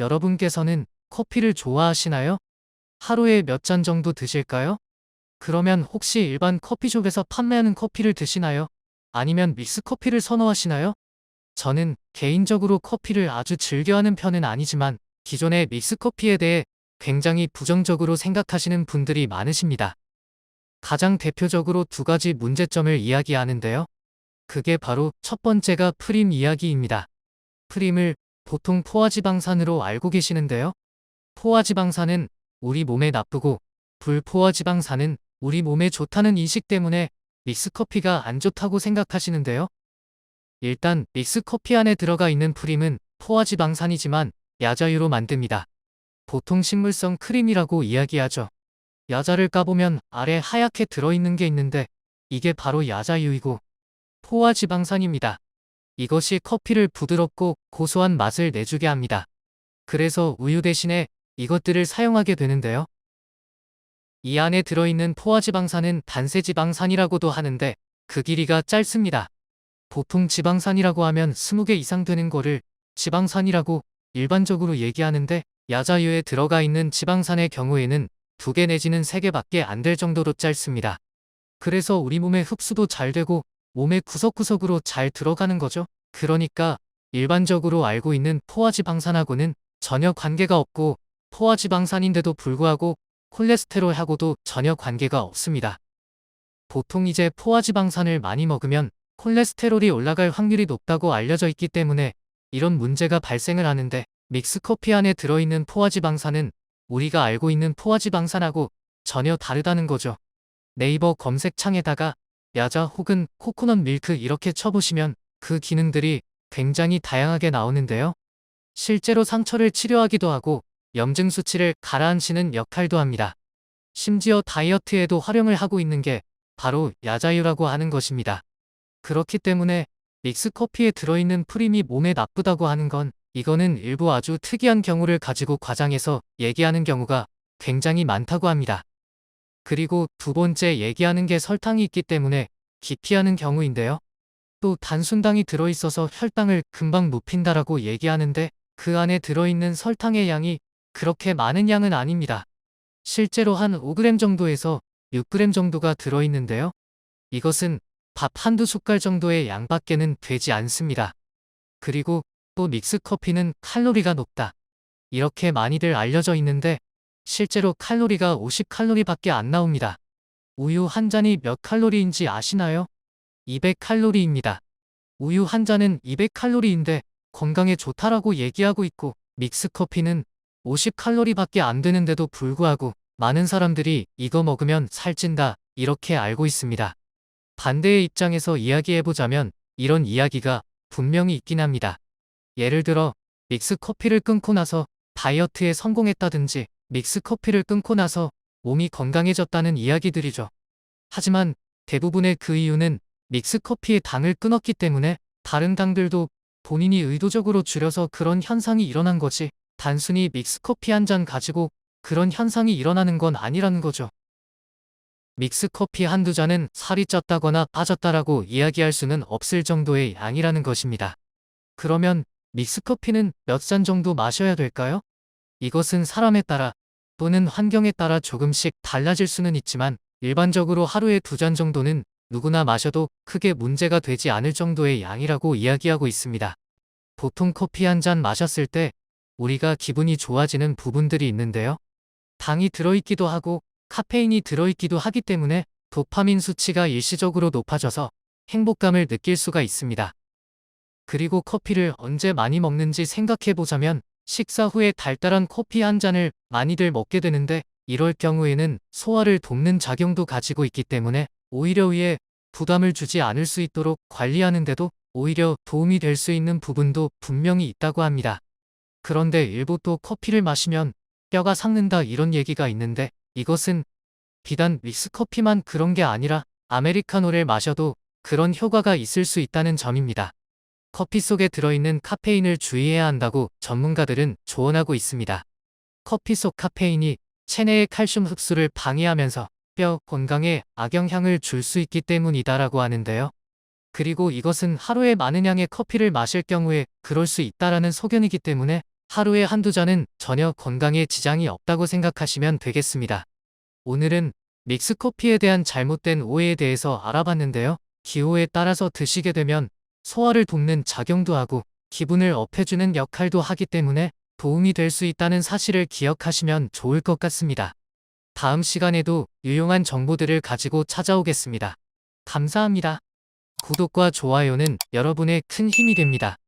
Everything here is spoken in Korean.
여러분께서는 커피를 좋아하시나요? 하루에 몇 잔 정도 드실까요? 그러면 혹시 일반 커피숍에서 판매하는 커피를 드시나요? 아니면 믹스 커피를 선호하시나요? 저는 개인적으로 커피를 아주 즐겨하는 편은 아니지만 기존의 믹스 커피에 대해 굉장히 부정적으로 생각하시는 분들이 많으십니다. 가장 대표적으로 두 가지 문제점을 이야기하는데요. 그게 바로 첫 번째가 프림 이야기입니다. 프림을 보통 포화지방산으로 알고 계시는데요. 포화지방산은 우리 몸에 나쁘고 불포화지방산은 우리 몸에 좋다는 인식 때문에 믹스커피가 안 좋다고 생각하시는데요. 일단 믹스커피 안에 들어가 있는 프림은 포화지방산이지만 야자유로 만듭니다. 보통 식물성 크림이라고 이야기하죠. 야자를 까보면 아래 하얗게 들어있는 게 있는데 이게 바로 야자유이고 포화지방산입니다. 이것이 커피를 부드럽고 고소한 맛을 내주게 합니다. 그래서 우유 대신에 이것들을 사용하게 되는데요. 이 안에 들어있는 포화지방산은 단세지방산이라고도 하는데 그 길이가 짧습니다. 보통 지방산이라고 하면 20개 이상 되는 거를 지방산이라고 일반적으로 얘기하는데 야자유에 들어가 있는 지방산의 경우에는 2개 내지는 3개밖에 안 될 정도로 짧습니다. 그래서 우리 몸에 흡수도 잘 되고 몸의 구석구석으로 잘 들어가는 거죠. 그러니까 일반적으로 알고 있는 포화지방산하고는 전혀 관계가 없고 포화지방산인데도 불구하고 콜레스테롤하고도 전혀 관계가 없습니다. 보통 이제 포화지방산을 많이 먹으면 콜레스테롤이 올라갈 확률이 높다고 알려져 있기 때문에 이런 문제가 발생을 하는데 믹스커피 안에 들어있는 포화지방산은 우리가 알고 있는 포화지방산하고 전혀 다르다는 거죠. 네이버 검색창에다가 야자 혹은 코코넛 밀크 이렇게 쳐보시면 그 기능들이 굉장히 다양하게 나오는데요. 실제로 상처를 치료하기도 하고 염증 수치를 가라앉히는 역할도 합니다. 심지어 다이어트에도 활용을 하고 있는 게 바로 야자유라고 하는 것입니다. 그렇기 때문에 믹스커피에 들어있는 프림이 몸에 나쁘다고 하는 건 이거는 일부 아주 특이한 경우를 가지고 과장해서 얘기하는 경우가 굉장히 많다고 합니다. 그리고 두 번째 얘기하는 게 설탕이 있기 때문에 기피하는 경우인데요. 또 단순당이 들어있어서 혈당을 금방 높인다라고 얘기하는데 그 안에 들어있는 설탕의 양이 그렇게 많은 양은 아닙니다. 실제로 한 5g 정도에서 6g 정도가 들어있는데요. 이것은 밥 한두 숟갈 정도의 양밖에는 되지 않습니다. 그리고 또 믹스커피는 칼로리가 높다. 이렇게 많이들 알려져 있는데 실제로 칼로리가 50칼로리밖에 안 나옵니다. 우유 한 잔이 몇 칼로리인지 아시나요? 200칼로리입니다. 우유 한 잔은 200칼로리인데 건강에 좋다라고 얘기하고 있고 믹스커피는 50칼로리밖에 안 되는데도 불구하고 많은 사람들이 이거 먹으면 살찐다 이렇게 알고 있습니다. 반대의 입장에서 이야기해보자면 이런 이야기가 분명히 있긴 합니다. 예를 들어 믹스 커피를 끊고 나서 다이어트에 성공했다든지 믹스 커피를 끊고 나서 몸이 건강해졌다는 이야기들이죠. 하지만 대부분의 그 이유는 믹스 커피의 당을 끊었기 때문에 다른 당들도 본인이 의도적으로 줄여서 그런 현상이 일어난 거지 단순히 믹스 커피 한 잔 가지고 그런 현상이 일어나는 건 아니라는 거죠. 믹스 커피 한두 잔은 살이 쪘다거나 빠졌다라고 이야기할 수는 없을 정도의 양이라는 것입니다. 그러면 믹스커피는 몇 잔 정도 마셔야 될까요? 이것은 사람에 따라 또는 환경에 따라 조금씩 달라질 수는 있지만 일반적으로 하루에 두 잔 정도는 누구나 마셔도 크게 문제가 되지 않을 정도의 양이라고 이야기하고 있습니다. 보통 커피 한 잔 마셨을 때 우리가 기분이 좋아지는 부분들이 있는데요. 당이 들어있기도 하고 카페인이 들어있기도 하기 때문에 도파민 수치가 일시적으로 높아져서 행복감을 느낄 수가 있습니다. 그리고 커피를 언제 많이 먹는지 생각해 보자면 식사 후에 달달한 커피 한 잔을 많이들 먹게 되는데 이럴 경우에는 소화를 돕는 작용도 가지고 있기 때문에 오히려 위에 부담을 주지 않을 수 있도록 관리하는데도 오히려 도움이 될 수 있는 부분도 분명히 있다고 합니다. 그런데 일부 또 커피를 마시면 뼈가 삭는다 이런 얘기가 있는데 이것은 비단 믹스커피만 그런 게 아니라 아메리카노를 마셔도 그런 효과가 있을 수 있다는 점입니다. 커피 속에 들어있는 카페인을 주의해야 한다고 전문가들은 조언하고 있습니다. 커피 속 카페인이 체내의 칼슘 흡수를 방해하면서 뼈 건강에 악영향을 줄 수 있기 때문이다라고 하는데요. 그리고 이것은 하루에 많은 양의 커피를 마실 경우에 그럴 수 있다라는 소견이기 때문에 하루에 한두 잔은 전혀 건강에 지장이 없다고 생각하시면 되겠습니다. 오늘은 믹스커피에 대한 잘못된 오해에 대해서 알아봤는데요. 기호에 따라서 드시게 되면 소화를 돕는 작용도 하고 기분을 업해주는 역할도 하기 때문에 도움이 될 수 있다는 사실을 기억하시면 좋을 것 같습니다. 다음 시간에도 유용한 정보들을 가지고 찾아오겠습니다. 감사합니다. 구독과 좋아요는 여러분의 큰 힘이 됩니다.